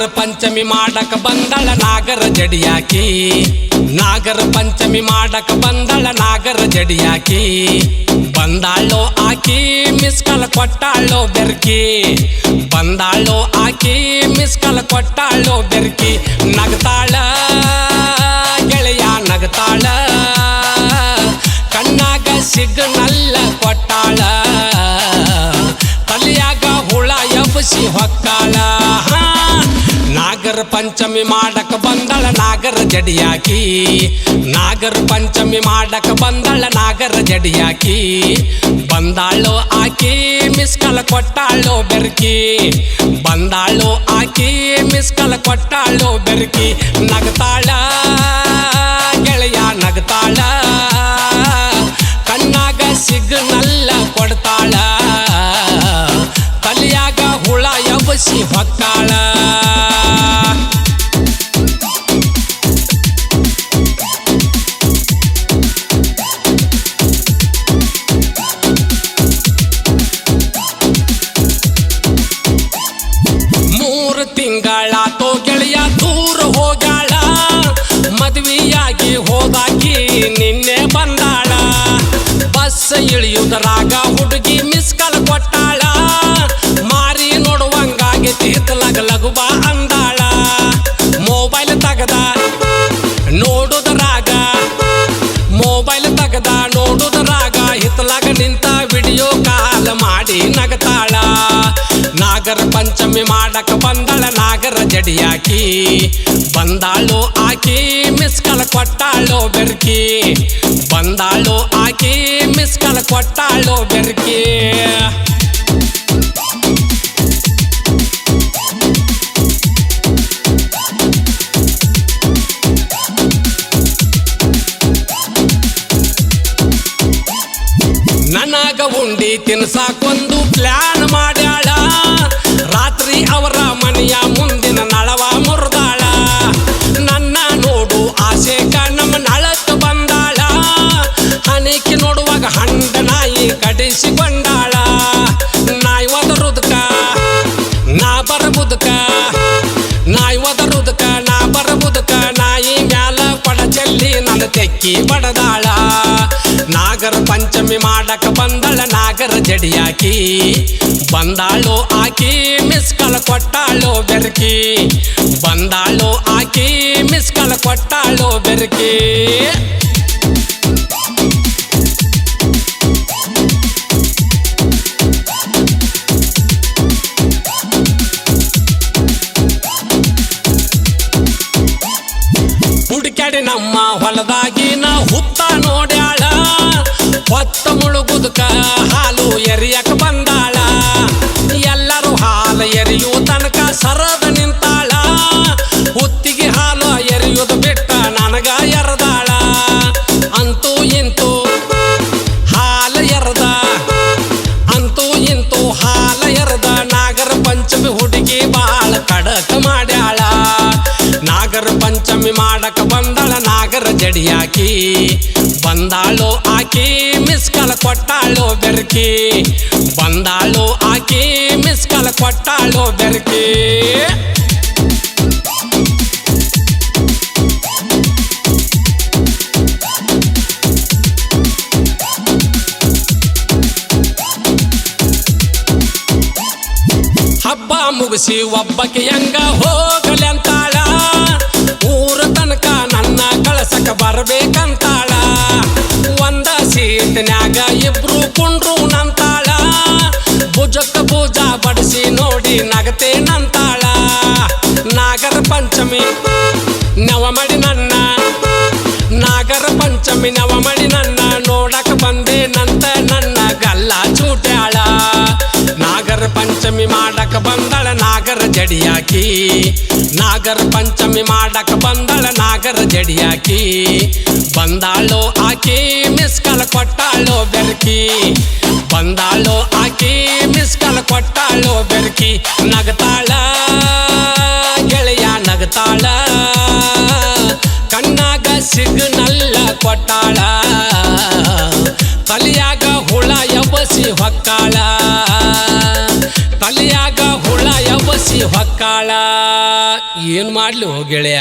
ನಾಗರ ಪಂಚಮಿ ಮಾಡಕ ಬಂದಳ ನಾಗರ ಜಡಿಯಾಕಿ. ನಾಗರ ಪಂಚಮಿ ಮಾಡಕ ಬಂದಳ ನಾಗರ ಜಡಿಯಾಕಿ. ಬಂದಾಳೋ ಆಕಿ ಮಿಸ್ಕಲ ಕಾಲ್ ಕೊಟ್ಟಾಳೋ ಬೆರ್ಕಿ. ಬಂದಾಳೋ ಆಕಿ ಮಿಸ್ಕಲ ಕಾಲ್ ಕೊಟ್ಟಾಳೋ ಬೆರ್ಕಿ. ನಗತಾಳ, ಗೆಳೆಯ ನಗತಾಳ. ಕಣ್ಣಾಗ ಸಿಗ್ನಲ್ಲ ಕೊಟ್ಟಾಳ. ತಲೆಯಾಗ ಹುಳ ಎಬ್ಬಿಸಿ ಹೊಕ್ಕಾಳ. ನಾಗರ ಪಂಚಮಿ ಮಾಡಕ ಬಂದಳ ನಾಗರ ಜಡಿಯಾಕಿ. ನಾಗರ ಪಂಚಮಿ ಮಾಡಕ ಬಂದಳ ನಾಗರ ಜಡಿಯಾಕಿ. ಬಂದಾಳು ಆಕಿ ಮಿಸ್ಕಲ ಕೊಟ್ಟಾಳು ಬೆರ್ಕಿ. ಬಂದಾಳು ಆಕಿ ಮಿಸ್ಕಲ ಕೊಟ್ಟಾಳು ಬೆರ್ಕಿ. ನಗತಾಳ, ಗೆಳೆಯ ನಗತಾಳ. ಕಣ್ಣಾಗ ಸಿಗ್ನಲ್ಲ ಕೊಡ್ತಾಳ. ತಲೆಯಾಗ ಹುಳ ಎಬಸಿ ಹೊಕ್ಕಾಳ. ನಾಗರ ಪಂಚಮಿ ಮಾಡಕ ಬಂದಳ ನಾಗರ ಜಡಿಯಾಕಿ ಬಂದಾಳು ಆಕಿ ಮಿಸ್ ಕೊಟ್ಟಾಳು ಬೆರ್ಕಿ. ಬಂದಾಳು ಆಕಿ ಮಿಸ್ ಕೊಟ್ಟಾಳು ಕೊಟ್ಟಾಳೋ ಬೆರ್ಕಿ. ನನಗ ಉಂಡಿ ತಿನ್ಸಾಕೊಂದು ಪ್ಲಾನ್ ನನ್ನ ತೆಕ್ಕಿ ಬಡದಾಳ ನಾಗರ ಪಂಚಮಿ ಮಾಡಕ ಬಂದಳ ನಾಗರ ಜಡಿಯಾಕಿ ಬಂದಾಳು ಆಕಿ ಮಿಸ್ ಕಾಲ್ ಕೊಟ್ಟಾಳೋ ಬೆರ್ಕಿ ಬಂದಾಳು ಆಕಿ ಮಿಸ್ ಕಾಲ್ ಕೊಟ್ಟಾಳೋ ಬೆರ್ಕಿ ಹುಡುಕ್ಯಾಡಿ ನಮ್ಮ ಹೊಲದಾಗಿನ ಹುತ್ತ ನೋಡ್ಯಾಳ ಹೊತ್ತ ಮುಳುಗುದಕ ಹಾಲು ಎರಿಯಕ ಜಡಿಯಾಕಿ ಬಂದಾಳು ಆಕಿ ಮಿಸ್ ಕಾಲ್ ಕೊಟ್ಟಾಳು ಬೆರ್ಕಿ. ಬಂದಾಳು ಆಕಿ ಮಿಸ್ ಕಾಲ್ ಕೊಟ್ಟಾಳು ಬೆರ್ಕಿ. ಹಬ್ಬ ಮುಗಿಸಿ ಒಬ್ಬಕ್ಕೆ ಹೆಂಗ ಹೋಗಲಿ ಅಂತಾಳ? ಊರ ಕಳಸಕ ಬರ್ಬೇಕಂತಾಳ. ಒಂದ ಸೀಟ್ನ್ಯಾಗ ಇಬ್ರು ಕುಂಡ್ರು ನಂತಾಳ. ಭುಜಕ್ಕ ಭುಜ ಬಡಿಸಿ ನೋಡಿ ನಗತೇನಂತಾಳ. ನಾಗರ ಪಂಚಮಿ, ನವಮಡಿ ನನ್ನ. ನಾಗರ ಪಂಚಮಿ, ನವಮಡಿ ನನ್ನ. ನೋಡಕ ಬಂದೆ ನಂತ ನನ್ನ ಗಲ್ಲ ಚೂಟ್ಯಾಳ. ನಾಗರ ಪಂಚಮಿ ಮಾಡಕ ಬಂದಳ ನಾಗರ ಜಡಿಯಾಕಿ. ನಾಗರ ಪಂಚಮಿ ಮಾಡಕ ಬಂದಳ ನಾಗರ ಜಡಿಯಾಕಿ ಬಂದಾಳೋ ಆಕಿ ಮಿಸ್ಕಲ್ ಕೊಟ್ಟಾಳು ಬೆರ್ಕಿ. ಬಂದಾಳೋ ಆಕಿ ಮಿಸ್ಕಲ್ ಕೊಟ್ಟಾಳೋ ಬೆರ್ಕಿ. ನಗತಾಳ, ಗೆಳೆಯ ನಗತಾಳ. ಕಣ್ಣಾಗ ಸಿಗ್ನಲ್ಲ ಕೊಟ್ಟಾಳ. ಹುಳ ಏನು ಮಾಡಲಿ ಗೆಳೆಯ?